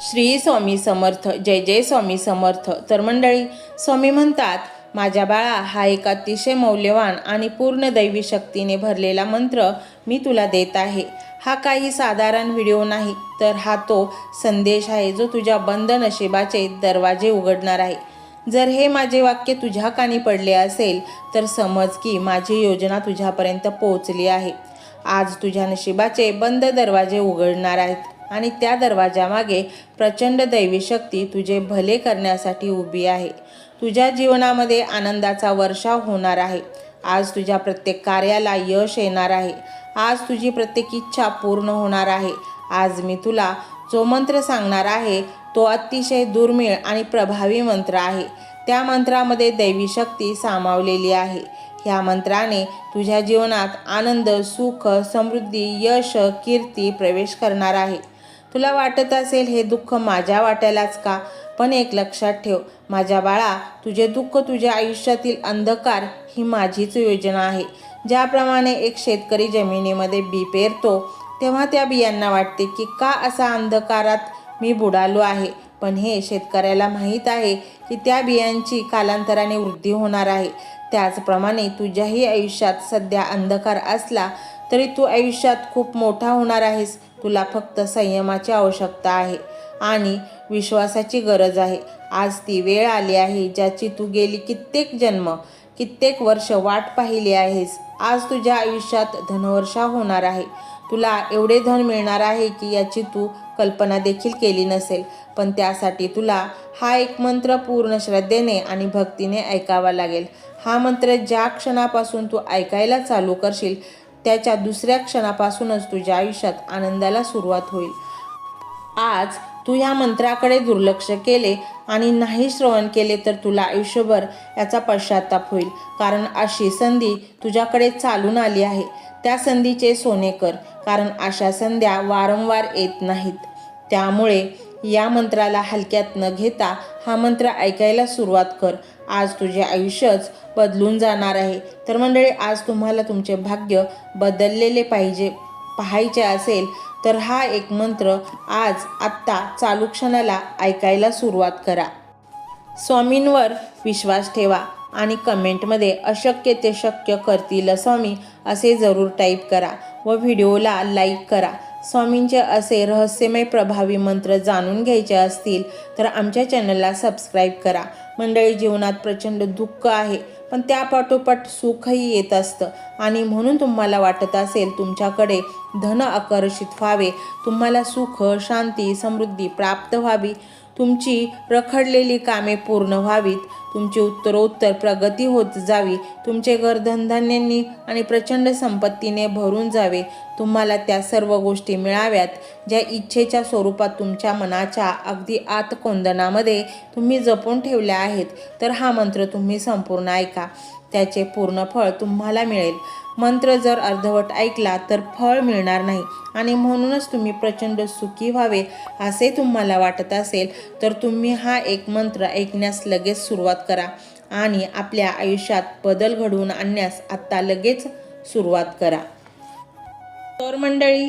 श्री स्वामी समर्थ जय जय स्वामी समर्थ. तर मंडळी स्वामी म्हणतात माझ्या बाळा हा एक अतिशय मौल्यवान आणि पूर्ण दैवी शक्तीने भरलेला मंत्र मी तुला देत आहे. हा काही साधारण व्हिडिओ नाही तर हा तो संदेश आहे जो तुझ्या बंद नशिबाचे दरवाजे उघडणार आहे. जर हे माझे वाक्य तुझ्या कानी पडले असेल तर समज की माझी योजना तुझ्यापर्यंत पोहोचली आहे. आज तुझ्या नशिबाचे बंद दरवाजे उघडणार आहेत. आणि त्या दरवाजामागे प्रचंड दैवी शक्ती तुझे भले करण्यासाठी उभी आहे. तुझ्या जीवनामध्ये आनंदाचा वर्षाव होणार आहे. आज तुझ्या प्रत्येक कार्याला यश येणार आहे. आज तुझी प्रत्येक इच्छा पूर्ण होणार आहे. आज मी तुला जो मंत्र सांगणार आहे तो अतिशय दुर्मिळ आणि प्रभावी मंत्र आहे. त्या मंत्रामध्ये दैवी शक्ती सामावलेली आहे. ह्या मंत्राने तुझ्या जीवनात आनंद सुख समृद्धी यश कीर्ती प्रवेश करणार आहे. तुला वाटत असेल हे दुःख माझ्या वाट्यालाच का? पण एक लक्षात ठेव माझ्या बाळा तुझे दुःख तुझ्या आयुष्यातील अंधकार ही माझीच योजना आहे. ज्याप्रमाणे एक शेतकरी जमिनीमध्ये बी पेरतो तेव्हा त्या बियांना वाटते की का असा अंधकारात मी बुडालो आहे. पण हे शेतकऱ्याला माहीत आहे की त्या बियांची कालांतराने वृद्धी होणार आहे. त्याचप्रमाणे तुझ्याही आयुष्यात सध्या अंधकार असला तरी तू आयुष्यात खूप मोठा होणार आहेस. तुला फक्त संयमाची आवश्यकता आहे आणि विश्वासाची गरज आहे. आज ती वेळ आली आहे ज्याची तू गेली कित्येक जन्म कित्येक वर्ष वाट पाहिली आहेस. आज तुझ्या आयुष्यात धनवर्षा होणार आहे. तुला एवढे धन मिळणार आहे की याची तू कल्पना देखील केली नसेल. पण त्यासाठी तुला हा एक मंत्र पूर्ण श्रद्धेने आणि भक्तीने ऐकावा लागेल. हा मंत्र ज्या क्षणापासून तू ऐकायला चालू करशील त्याच्या दुसऱ्या क्षणापासूनच तुझ्या आयुष्यात आनंदाला सुरुवात होईल. आज तू ह्या मंत्राकडे दुर्लक्ष केले आणि नाही श्रवण केले तर तुला आयुष्यभर याचा पश्चाताप होईल. कारण अशी संधी तुझ्याकडे चालून आली आहे. त्या संधीचे सोने कर कारण अशा संध्या वारंवार येत नाहीत. त्यामुळे या मंत्राला हलक्यात न घेता हा मंत्र ऐकायला सुरुवात कर. आज तुझे आयुष्यच बदलून जाणार आहे. तर मंडळी आज तुम्हाला तुमचे भाग्य बदललेले पाहिजे पाहायचे असेल तर हा एक मंत्र आज आत्ता चालू क्षणाला ऐकायला सुरुवात करा. स्वामींवर विश्वास ठेवा आणि कमेंटमध्ये अशक्य ते शक्य करतील स्वामी असे जरूर टाईप करा व व्हिडिओला लाईक करा. स्वामींचे असे रहस्यमय प्रभावी मंत्र जाणून घ्यायचे असतील तर आमच्या चॅनलला सबस्क्राईब करा. मंडळी जीवनात प्रचंड दुःख आहे पण त्यापाठोपाठ सुखही येत असतं. आणि म्हणून तुम्हाला वाटत असेल तुमच्याकडे धन आकर्षित व्हावे. तुम्हाला सुख शांती समृद्धी प्राप्त व्हावी. तुमची रखडलेली कामे पूर्ण व्हावीत तुमची उत्तरोत्तर प्रगती होत जावी तुमचे घर धनधान्यांनी आणि प्रचंड संपत्तीने भरून जावे. तुम्हाला त्या सर्व गोष्टी मिळाव्यात ज्या इच्छेच्या स्वरूपात तुमच्या मनाच्या अगदी आत कोंदनामध्ये तुम्ही जपून ठेवल्या आहेत. तर हा मंत्र तुम्ही संपूर्ण ऐका. त्याचे पूर्ण फळ तुम्हाला मिळेल. मंत्र जर अर्धवट ऐकला तर फळ मिळणार नाही. आणि म्हणूनच तुम्ही प्रचंड सुखी व्हावे असे तुम्हाला वाटत असेल तर तुम्ही हा एक मंत्र ऐकण्यास लगेच सुरुवात करा. आणि आपल्या आयुष्यात बदल घडवून आणण्यास आत्ता लगेच सुरुवात करा. तर मंडळी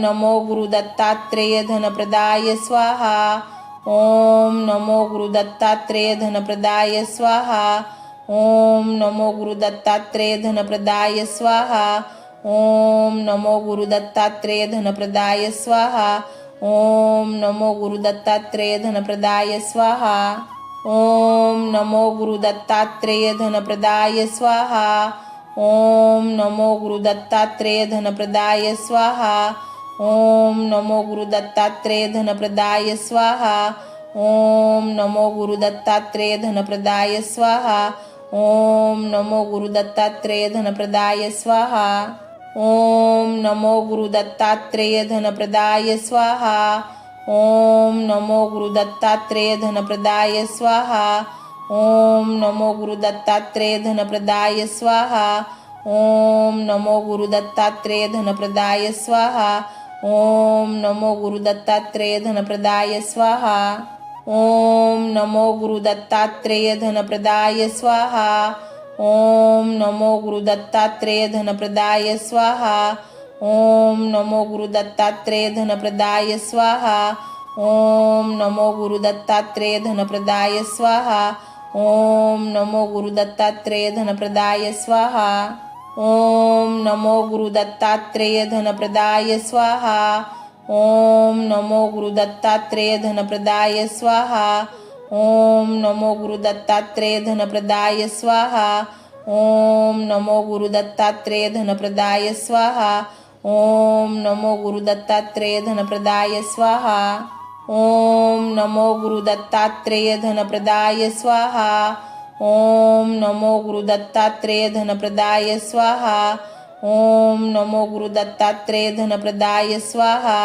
नमो गुरुदत्तात्रेय धनप्रदाय स्वाहा। ॐ नमो गुरुदत्तात्रेय धनप्रदाय स्वाहा। ॐ नमो गुरुदत्तात्रेय धनप्रदाय स्वाहा। ॐ नमो गुरुदत्तात्रेय धनप्रदाय स्वाहा। ॐ नमो गुरुदत्तात्रेय धनप्रदाय स्वाहा। ॐ नमो गुरुदत्तात्रेय धनप्रदाय स्वाहा। ॐ नमो गुरुदत्तात्रेय धनप्रदाय स्वाहा। ॐ नमो गुरुदत्तात्रेय धनप्रदाय स्वाहा। ॐ नमो गुरुदत्तात्रेय धनप्रदाय स्वाहा। ॐ नमो गुरुदत्तात्रेय धनप्रदाय स्वाहा। ॐ नमो गुरुदत्तात्रेय धनप्रदाय स्वाहा। ॐ नमो गुरुदत्तात्रेय धनप्रदाय स्वाहा। ॐ नमो गुरुदत्तात्रेय धनप्रदाय स्वाहा। ॐ नमो गुरुदत्तात्रेय धनप्रदाय स्वाहा ॐ नमो गुरुदत्तात्रेय धनप्रदाय स्वाहा। ॐ नमो गुरुदत्तात्रेय धनप्रदाय स्वाहा। ॐ नमो गुरुदत्तात्रेय धनप्रदाय स्वाहा। ॐ नमो गुरुदत्तात्रेय धनप्रदाय स्वाहा। ॐ नमो गुरुदत्तात्रेय धनप्रदाय स्वाहा। ॐ नमो गुरुदत्तात्रेय धनप्रदाय स्वाहा ॐ नमो गुरुदत्तात्रेय धनप्रदाय स्वाहा। ॐ नमो गुरुदत्तात्रेय धनप्रदाय स्वाहा। ॐ नमो गुरुदत्तात्रेय धनप्रदाय स्वाहा। ॐ नमो गुरुदत्तात्रेय धनप्रदाय स्वाहा। ॐ नमो गुरुदत्तात्रेय धनप्रदाय स्वाहा। ॐ नमो गुरुदत्तात्रेय धनप्रदाय स्वाहा ॐ नमो गुरुदत्तात्रेय धनप्रदाय स्वाहा। ॐ नमो गुरुदत्तात्रेय धनप्रदाय स्वाहा।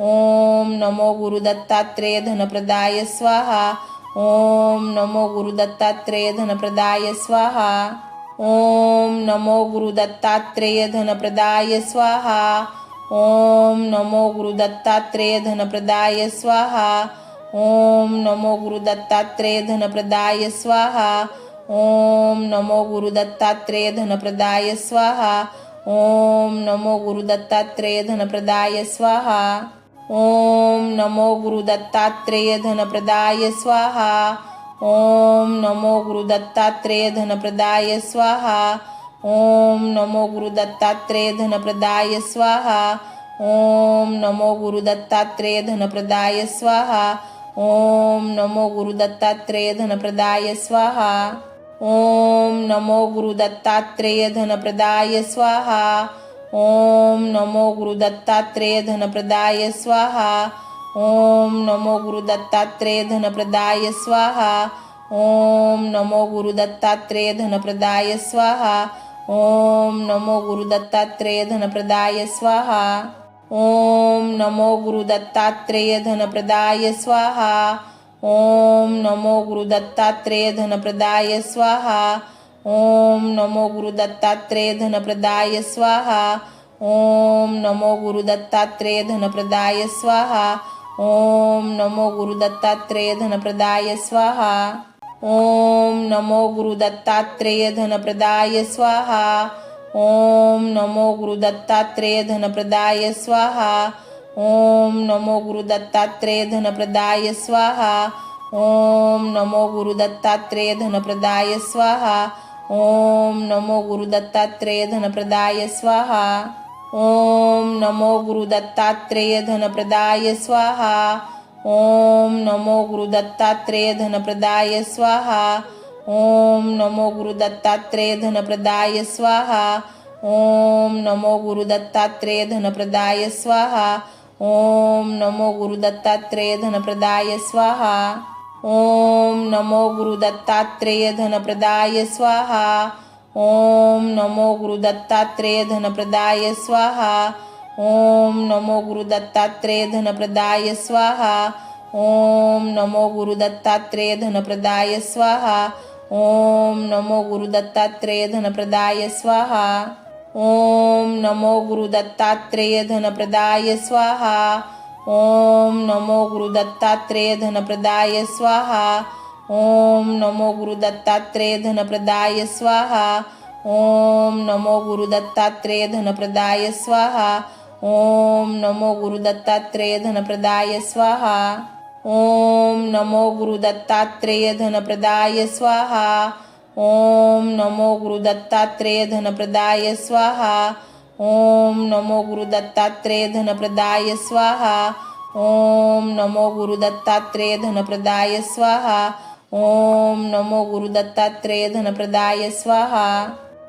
ॐ नमो गुरुदत्तात्रेय धनप्रदाय स्वाहा। ॐ नमो गुरुदत्तात्रेय धनप्रदाय स्वाहा। ॐ नमो गुरुदत्तात्रेय धनप्रदाय स्वाहा। ॐ नमो गुरुदत्तात्रेय धनप्रदाय स्वाहा ॐ नमो गुरुदत्तात्रेय धनप्रदाय स्वाहा। ॐ नमो गुरुदत्तात्रेय धनप्रदाय स्वाहा। ॐ नमो गुरुदत्तात्रेय धनप्रदाय स्वाहा। ॐ नमो गुरुदत्तात्रेय धनप्रदाय स्वाहा। ॐ नमो गुरुदत्तात्रेय धनप्रदाय स्वाहा। ॐ नमो गुरुदत्तात्रेय धनप्रदाय स्वाहा। ॐ नमो गुरुदत्तात्रेय धनप्रदाय स्वाहा ॐ नमो गुरुदत्तात्रेय धनप्रदाय स्वाहा। ॐ नमो गुरुदत्तात्रेय धनप्रदाय स्वाहा। ॐ नमो गुरुदत्तात्रेय धनप्रदाय स्वाहा। ॐ नमो गुरुदत्तात्रेय धनप्रदाय स्वाहा। ॐ नमो गुरुदत्तात्रेय धनप्रदाय स्वाहा। ॐ नमो गुरुदत्तात्रेय धनप्रदाय स्वाहा ॐ नमो गुरुदत्तात्रेय धनप्रदाय स्वाहा। ॐ नमो गुरुदत्तात्रेय धनप्रदाय स्वाहा। ॐ नमो गुरुदत्तात्रेय धनप्रदाय स्वाहा। ॐ नमो गुरुदत्तात्रेय धनप्रदाय स्वाहा। ॐ नमो गुरुदत्तात्रेय धनप्रदाय स्वाहा। ॐ नमो गुरुदत्तात्रेय धनप्रदाय स्वाहा ॐ नमो गुरुदत्तात्रेय धनप्रदाय स्वाहा। ॐ नमो गुरुदत्तात्रेय धनप्रदाय स्वाहा। ॐ नमो गुरुदत्तात्रेय धनप्रदाय स्वाहा। ॐ नमो गुरुदत्तात्रेय धनप्रदाय स्वाहा। ॐ नमो गुरुदत्तात्रेय धनप्रदाय स्वाहा। ॐ नमो गुरुदत्तात्रेय धनप्रदाय स्वाहा ॐ नमो गुरुदत्तात्रेय धनप्रदाय स्वाहा। ॐ नमो गुरुदत्तात्रेय धनप्रदाय स्वाहा। ॐ नमो गुरुदत्तात्रेय धनप्रदाय स्वाहा। ॐ नमो गुरुदत्तात्रेय धनप्रदाय स्वाहा। ॐ नमो गुरुदत्तात्रेय धनप्रदाय स्वाहा। ॐ नमो गुरुदत्तात्रेय धनप्रदाय स्वाहा। ॐ नमो गुरुदत्तात्रेय धनप्रदाय स्वाहा ॐ नमो गुरुदत्तात्रेय धनप्रदाय स्वाहा। ॐ नमो गुरुदत्तात्रेय धनप्रदाय स्वाहा। ॐ नमो गुरुदत्तात्रेय धनप्रदाय स्वाहा। ॐ नमो गुरुदत्तात्रेय धनप्रदाय स्वाहा। ॐ नमो गुरुदत्तात्रेय धनप्रदाय स्वाहा। ओम नमो गुरुदत्तात्रेय धनप्रदाय स्वाहा ॐ नमो गुरुदत्तात्रेयधनप्रदाय स्वाहा। ॐ नमो गुरुदत्तात्रेयधनप्रदाय स्वाहा। ॐ नमो गुरुदत्तात्रेयधनप्रदाय स्वाहा। ॐ नमो गुरुदत्तात्रेयधनप्रदाय स्वाहा। ॐ नमो गुरुदत्तात्रेयधनप्रदाय स्वाहा।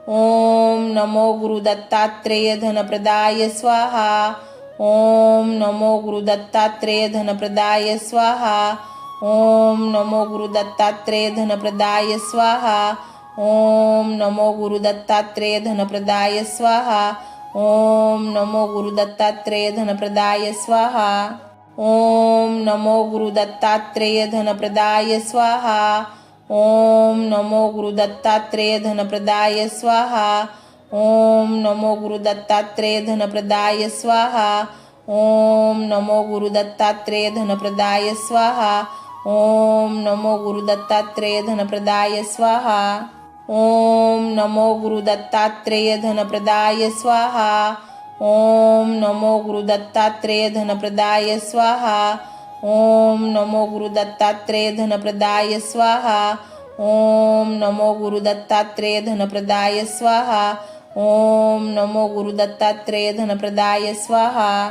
ॐ नमो गुरुदत्तात्रेयधनप्रदाय स्वाहा। ओम नमो गुरुदत्तात्रेय धनप्रदाय स्वाहा। ओम नमो गुरुदत्तात्रेय धनप्रदाय स्वाहा। ओम नमो गुरुदत्तात्रेय धनप्रदाय स्वाहा। ओम नमो गुरुदत्तात्रेय धनप्रदाय स्वाहा। ओम नमो गुरुदत्तात्रेय धनप्रदाय स्वाहा। ओम नमो गुरुदत्तात्रेय धनप्रदाय स्वाहा ओम नमो गुरुदत्तात्रेय धनप्रदाय स्वाहा। ओम नमो गुरुदत्तात्रेय धनप्रदाय स्वाहा। ओम नमो गुरुदत्तात्रेय धनप्रदाय स्वाहा। ओम नमो गुरुदत्तात्रेय धनप्रदाय स्वाहा। ओम नमो गुरुदत्तात्रेय धनप्रदाय स्वाहा। ओम नमो गुरुदत्तात्रेय धनप्रदाय स्वाहा। ओम नमो गुरुदत्तात्रेय धनप्रदाय स्वाहा ओम नमो गुरुदत्तात्रेय धनप्रदाय स्वाहा।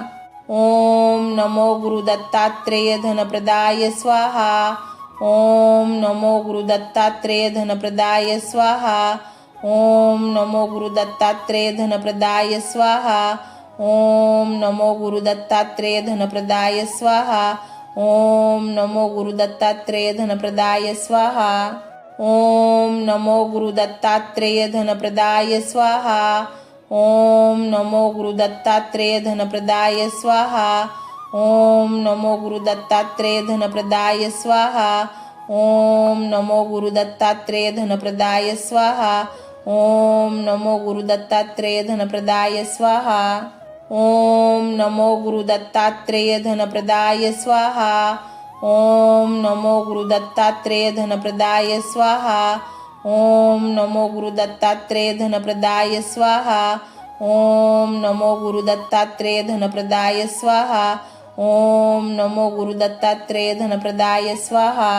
ओम नमो गुरुदत्तात्रेय धनप्रदाय स्वाहा। ओम नमो गुरुदत्तात्रेय धनप्रदाय स्वाहा। ओम नमो गुरुदत्तात्रेय धनप्रदाय स्वाहा। ओम नमो गुरुदत्तात्रेय धनप्रदाय स्वाहा। ओम नमो गुरुदत्तात्रेय धनप्रदाय स्वाहा ॐ नमो गुरुदत्तात्रेयधनप्रदाय स्वाहा। ॐ नमो गुरुदत्तात्रेयधनप्रदाय स्वाहा। ॐ नमो गुरुदत्तात्रेयधनप्रदाय स्वाहा। ॐ नमो गुरुदत्तात्रेयधनप्रदाय स्वाहा। ॐ नमो गुरुदत्तात्रेयधनप्रदाय स्वाहा। ॐ नमो गुरुदत्तात्रेयधनप्रदाय स्वाहा। ओम नमो गुरुदत्तात्रेय धनप्रदाय स्वाहा। ओम नमो गुरुदत्तात्रेय धनप्रदाय स्वाहा। ओम नमो गुरुदत्तात्रेय धनप्रदाय स्वाहा। ओम नमो गुरुदत्तात्रेय धनप्रदाय स्वाहा।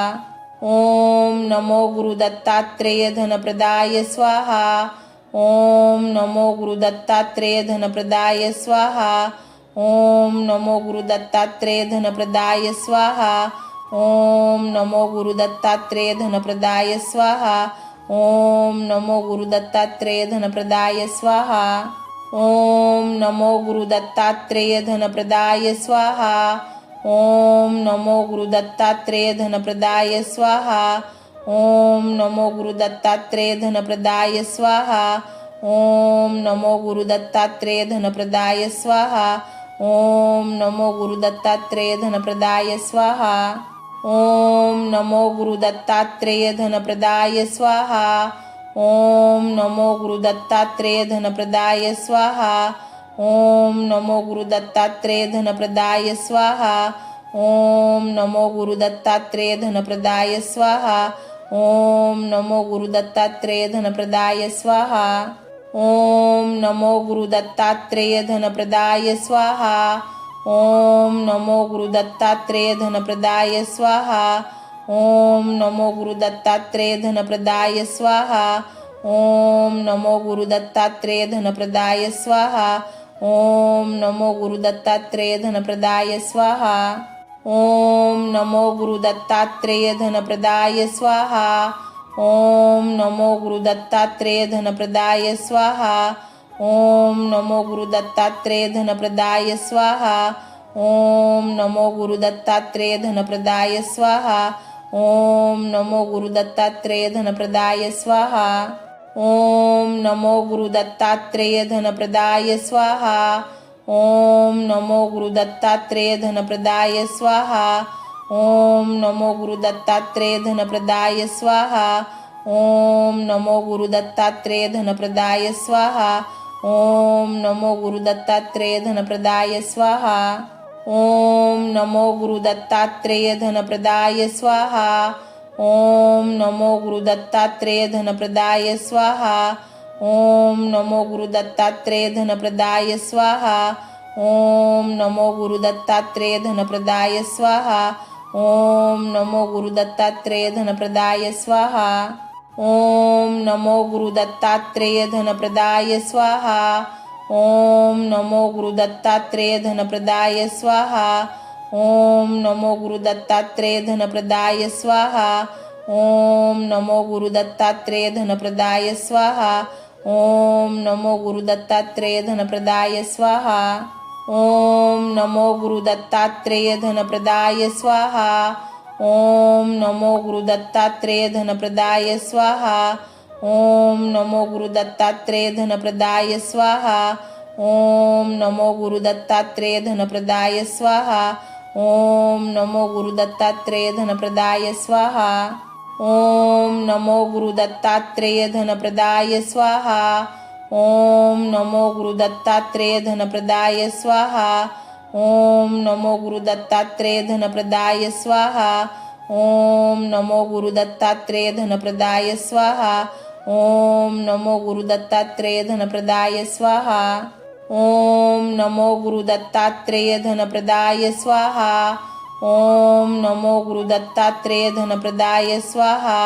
ओम नमो गुरुदत्तात्रेय धनप्रदाय स्वाहा। ओम नमो गुरुदत्तात्रेय धनप्रदाय स्वाहा ओम नमो गुरुदत्तात्रेय धनप्रदाय स्वाहा। ओम नमो गुरुदत्तात्रेय धनप्रदाय स्वाहा। ओम नमो गुरुदत्तात्रेय धनप्रदाय स्वाहा। ओम नमो गुरुदत्तात्रेय धनप्रदाय स्वाहा। ओम नमो गुरुदत्तात्रेय धनप्रदाय स्वाहा। ओम नमो गुरुदत्तात्रेय धनप्रदाय स्वाहा। ओम नमो गुरुदत्तात्रेय धनप्रदाय स्वाहा ओम नमो गुरुदत्तात्रेय धनप्रदाय स्वाहा। ओम नमो गुरुदत्तात्रेय धनप्रदाय स्वाहा। ओम नमो गुरुदत्तात्रेय धनप्रदाय स्वाहा। ओम नमो गुरुदत्तात्रेय धनप्रदाय स्वाहा। ओम नमो गुरुदत्तात्रेय धनप्रदाय स्वाहा। ओम नमो गुरुदत्तात्रेय धनप्रदाय स्वाहा ॐ नमो गुरुदत्तात्रेयधनप्रदाय स्वाहा। ॐ नमो गुरुदत्तात्रेयधनप्रदाय स्वाहा। ॐ नमो गुरुदत्तात्रेयधनप्रदाय स्वाहा। ॐ नमो गुरुदत्तात्रेयधनप्रदाय स्वाहा। ॐ नमो गुरुदत्तात्रेयधनप्रदाय स्वाहा। ॐ नमो गुरुदत्तात्रेयधनप्रदाय स्वाहा। ओम नमो गुरुदत्तात्रेय धनप्रदाय स्वाहा। ओम नमो गुरुदत्तात्रेय धनप्रदाय स्वाहा। ओम नमो गुरुदत्तात्रेय धनप्रदाय स्वाहा। ओम नमो गुरुदत्तात्रेय धनप्रदाय स्वाहा। ओम नमो गुरुदत्तात्रेय धनप्रदाय स्वाहा। ओम नमो गुरुदत्तात्रेय धनप्रदाय स्वाहा ओम नमो गुरुदत्तात्रेय धनप्रदाय स्वाहा। ओम नमो गुरुदत्तात्रेय धनप्रदाय स्वाहा। ओम नमो गुरुदत्तात्रेय धनप्रदाय स्वाहा। ओम नमो गुरुदत्तात्रेय धनप्रदाय स्वाहा। ओम नमो गुरुदत्तात्रेय धनप्रदाय स्वाहा। ओम नमो गुरुदत्तात्रेय धनप्रदाय स्वाहा। ॐ नमो गुरुदत्तात्रेय धनप्रदाय स्वाहा ॐ नमो गुरुदत्तात्रेय धनप्रदाय स्वाहा। ॐ नमो गुरुदत्तात्रेय धनप्रदाय स्वाहा। ॐ नमो गुरुदत्तात्रेय धनप्रदाय स्वाहा। ॐ नमो गुरुदत्तात्रेय धनप्रदाय स्वाहा। ॐ नमो गुरुदत्तात्रेय धनप्रदाय स्वाहा। ॐ नमो गुरुदत्तात्रेय धनप्रदाय स्वाहा ॐ नमो गुरुदत्तात्रेय धनप्रदाय स्वाहा। ॐ नमो गुरुदत्तात्रेय धनप्रदाय स्वाहा। ॐ नमो गुरुदत्तात्रेय धनप्रदाय स्वाहा। ॐ नमो गुरुदत्तात्रेय धनप्रदाय स्वाहा। ॐ नमो गुरुदत्तात्रेय धनप्रदाय स्वाहा। ॐ नमो गुरुदत्तात्रेय धनप्रदाय स्वाहा ॐ नमो गुरुदत्तात्रेय धनप्रदाय स्वाहा। ॐ नमो गुरुदत्तात्रेय धनप्रदाय स्वाहा। ॐ नमो गुरुदत्तात्रेय धनप्रदाय स्वाहा। ॐ नमो गुरुदत्तात्रेय धनप्रदाय स्वाहा। ॐ नमो गुरुदत्तात्रेय धनप्रदाय स्वाहा। ॐ नमो गुरुदत्तात्रेय धनप्रदाय स्वाहा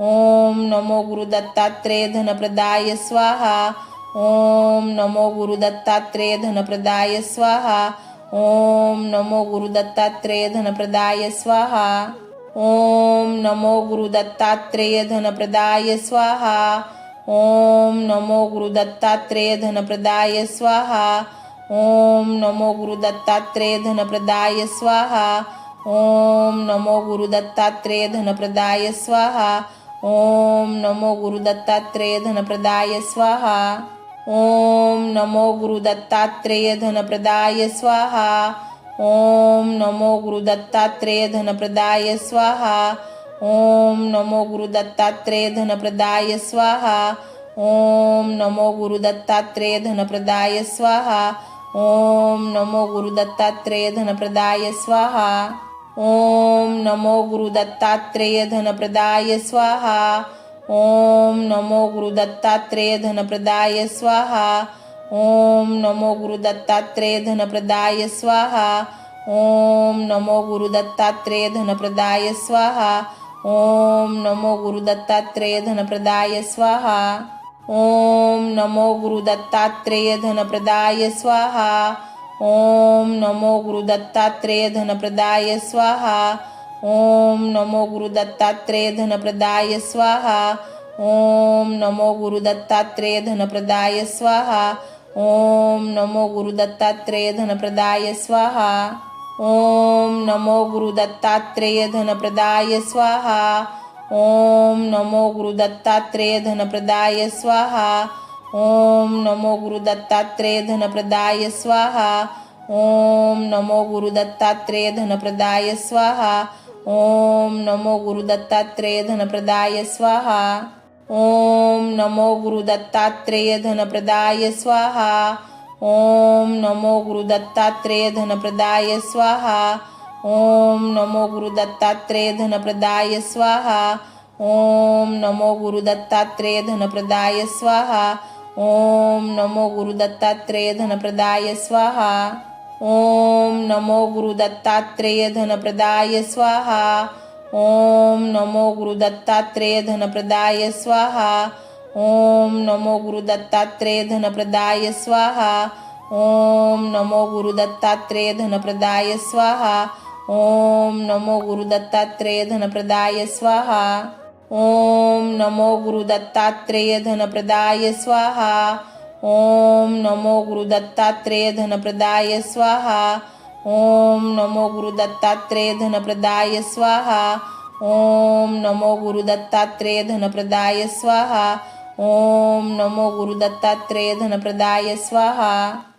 ॐ नमो गुरुदत्तात्रेय धनप्रदाय स्वाहा। ॐ नमो गुरुदत्तात्रेय धनप्रदाय स्वाहा। ॐ नमो गुरुदत्तात्रेय धनप्रदाय स्वाहा। ॐ नमो गुरुदत्तात्रेय धनप्रदाय स्वाहा। ॐ नमो गुरुदत्तात्रेय धनप्रदाय स्वाहा। ॐ नमो गुरुदत्तात्रेय धनप्रदाय स्वाहा। ॐ नमो गुरुदत्तात्रेय धनप्रदाय स्वाहा ॐ नमो गुरुदत्तात्रेय धनप्रदाय स्वाहा। ॐ नमो गुरुदत्तात्रेय धनप्रदाय स्वाहा। ॐ नमो गुरुदत्तात्रेय धनप्रदाय स्वाहा। ॐ नमो गुरुदत्तात्रेय धनप्रदाय स्वाहा। ॐ नमो गुरुदत्तात्रेय धनप्रदाय स्वाहा। ॐ नमो गुरुदत्तात्रेय धनप्रदाय स्वाहा ॐ नमो गुरुदत्तात्रेय धनप्रदाय स्वाहा। ॐ नमो गुरुदत्तात्रेय धनप्रदाय स्वाहा। ॐ नमो गुरुदत्तात्रेय धनप्रदाय स्वाहा। ॐ नमो गुरुदत्तात्रेय धनप्रदाय स्वाहा। ॐ नमो गुरुदत्तात्रेय धनप्रदाय स्वाहा। ॐ नमो गुरुदत्तात्रेय धनप्रदाय स्वाहा ॐ नमो गुरुदत्तात्रेय धनप्रदाय स्वाहा। ॐ नमो गुरुदत्तात्रेय धनप्रदाय स्वाहा। ॐ नमो गुरुदत्तात्रेय धनप्रदाय स्वाहा। ॐ नमो गुरुदत्तात्रेय धनप्रदाय स्वाहा। ॐ नमो गुरुदत्तात्रेय धनप्रदाय स्वाहा। ॐ नमो गुरुदत्तात्रेय धनप्रदाय स्वाहा ॐ नमो गुरुदत्तात्रेय धनप्रदाय स्वाहा। ॐ नमो गुरुदत्तात्रेय धनप्रदाय स्वाहा। ॐ नमो गुरुदत्तात्रेय धनप्रदाय स्वाहा। ॐ नमो गुरुदत्तात्रेय धनप्रदाय स्वाहा। ॐ नमो गुरुदत्तात्रेय धनप्रदाय स्वाहा। ॐ नमो गुरुदत्तात्रेय धनप्रदाय स्वाहा। ॐ नमो गुरुदत्तात्रेय धनप्रदाय स्वाहा ॐ नमो गुरुदत्तात्रेय धनप्रदाय स्वाहा। ॐ नमो गुरुदत्तात्रेय धनप्रदाय स्वाहा। ॐ नमो गुरुदत्तात्रेय धनप्रदाय स्वाहा। ॐ नमो गुरुदत्तात्रेय धनप्रदाय स्वाहा। ॐ नमो गुरुदत्तात्रेय धनप्रदाय स्वाहा। ॐ नमो गुरुदत्तात्रेय धनप्रदाय स्वाहा ॐ नमो गुरुदत्तात्रेय धनप्रदाय स्वाहा। ॐ नमो गुरुदत्तात्रेय धनप्रदाय स्वाहा। ॐ नमो गुरुदत्तात्रेय धनप्रदाय स्वाहा। ॐ नमो गुरुदत्तात्रेय धनप्रदाय स्वाहा। ॐ नमो गुरुदत्तात्रेय धनप्रदाय स्वाहा